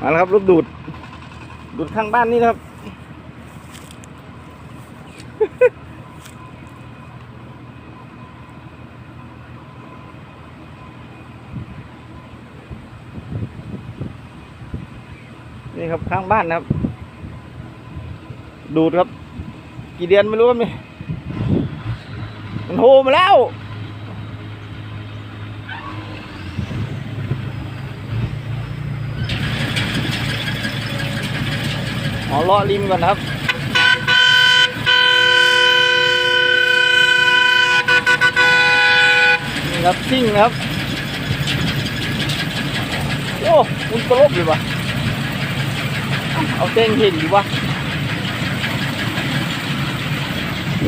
มาแล้วครับรถดูด ดูดข้างบ้านนี่นะครับ นี่ครับข้างบ้านนะครับ ดูดครับ กี่เดือนไม่รู้ครับนี่มันโหมาแล้ว อเลาะริมก่อนครับนี่ครับซิ่งครับ โอ้คุณตลบเลยวะเอาเต้งเห็นอยู่วะ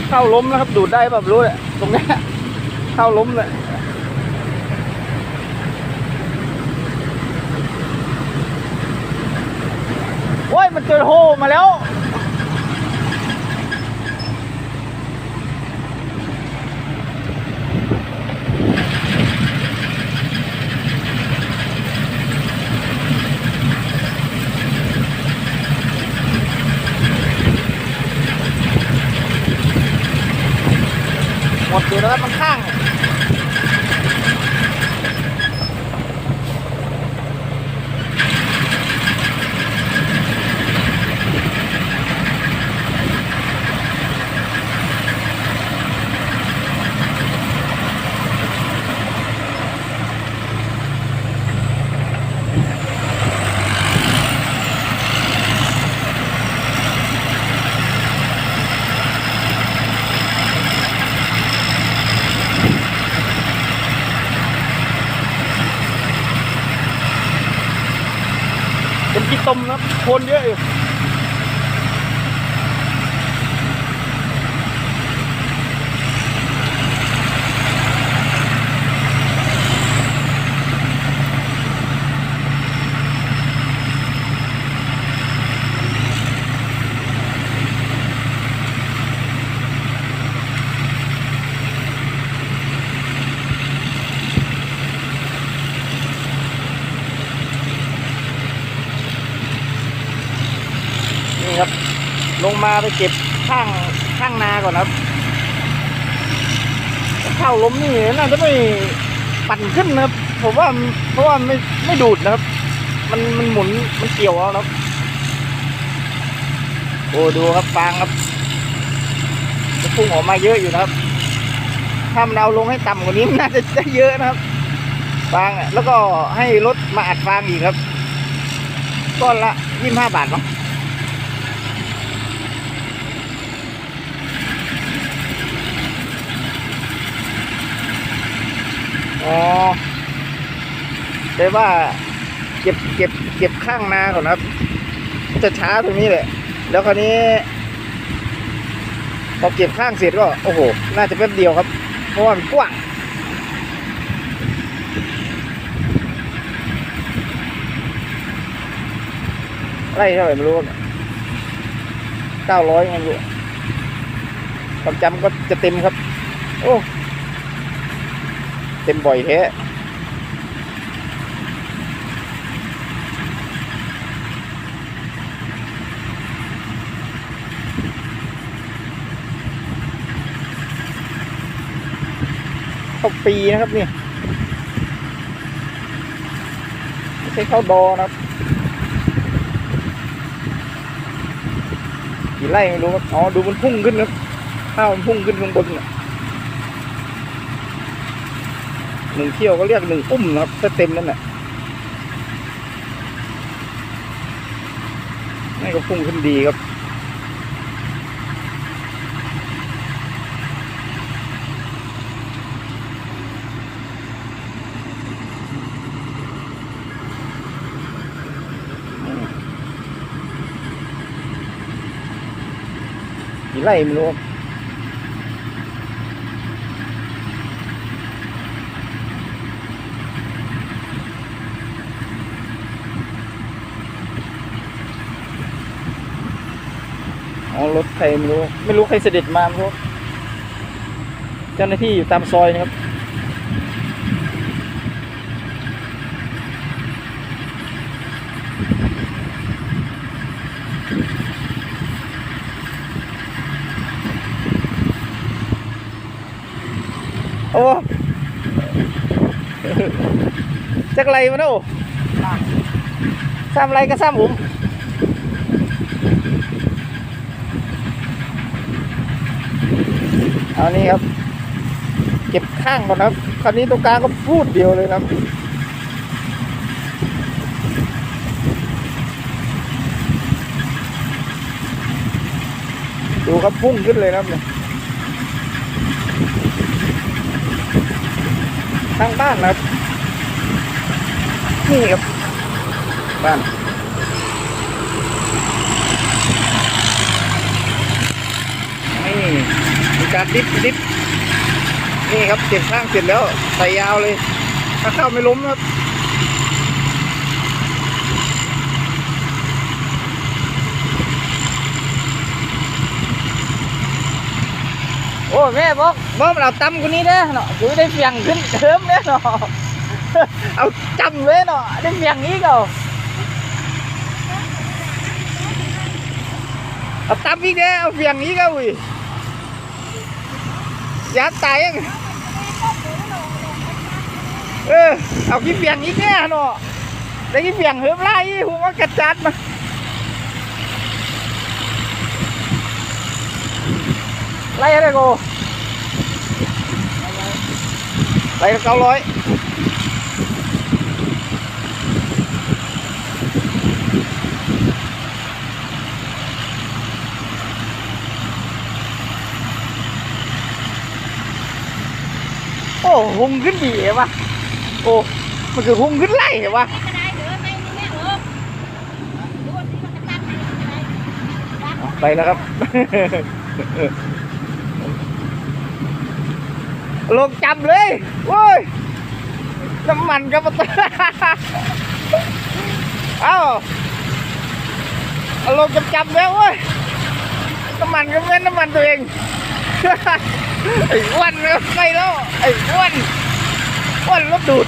เข้าล้มนะครับ ดูดได้แบบรู้เลยตรงนี้เข้าล้มเลย โอ้ยมันเจอโฮมาแล้ว หมดอยู่แล้วมันข้าง ตมนะครับโคนเยอะอยู่ นี่ครับ ลงมาไปเก็บข้างข้างนาก่อนครับข้าวล้มนี่น่าจะไม่ปั่นขึ้นนะครับ ผมว่าเพราะว่าไม่ไม่ดูดนะครับ มันมันหมุนมันเกี่ยวเอานะครับ โอ้ดูครับฟางครับจะพุ่งออกมาเยอะอยู่นะครับ ถ้ามันเอาลงให้ต่ำกว่านี้มันน่าจะได้เยอะนะครับฟางแล้วก็ให้รถมาอัดฟางอีกครับ ก้อนละยี่สิบห้าบาทเน อ๋อแต่ว่าเก็บเก็บเก็บข้างนาก่อนครับ จะช้าตรงนี้แหละ แล้วคราวนี้พอเก็บข้างเสร็จก็โอ้โห น่าจะแป๊บเดียวครับ เพราะว่ามันกว้างไร่เท่าไหร่ไม่รู้เก้าร้อยไม่รู้ความจำก็จะเต็มครับ โอ้ เต็มบ่อยแท้เข้าปีนะครับนี่ไม่ใช่เข้าดอนะครับกี่ไร่ไม่รู้ครับอ๋อดูมันพุ่งขึ้นครับข้าวมันพุ่งขึ้นข้างบนน่ะ หนึ่งเที่ยวก็เรียกหนึ่งอุ้มนะครับถ้าเต็มนั่นแหละนี่ก็พุ่งขึ้นดีครับกี่ไร่ไม่รู้ อ๋อรถใครไม่รู้ ไม่รู้ใครเสด็จมาครับเจ้าหน้าที่อยู่ตามซอยนะครับ โอ้จักไรมาโน่ซ้ำไรก็ซ้ำผม เอานี่ครับ เก็บข้างก่อนครับคราวนี้ตรงกลางก็พูดเดียวเลยครับดูครับพุ่งขึ้นเลยครับเนี่ยทางบ้านนะครับ นี่ครับ บ้านนี่ มีการดิฟดิฟนี่ครับเก็บข้างเสร็จแล้วใส่ยาวเลย ถ้าเข้าไม่ล้มนะครับโอ้แม่บอกบอกเราตำคนนี้เด้อเนาะคือได้เฟียงขึ้นเทิมเด้อเนาะเอาจำเลยเนาะได้เฟียงอีกเอาเอาตำอีกเด้อเอาเฟียงอีกเอาอุ้ยอ ยากตายยังเออเอากี่เบียงอีกเนี่ยเนาะได้กี่เบียงเฮิบไล่หัวกระจัดมาไล่อะไรกูไล่เก้าร้อย โอ้หุงขึ้นดีเหรอวะโอ้มันคือหุงขึ้นไล่เหรอวะไปแล้วครับ ลงจำเลยโว้ยน้ำมันก็มาเอ้าเอาลงจำจำแล้วเว้ยน้ำมันก็เป็นน้ำมันตัวเอง ไอ้อ้วนก็ไปแล้วไอ้อ้วนอ้วนรถดูด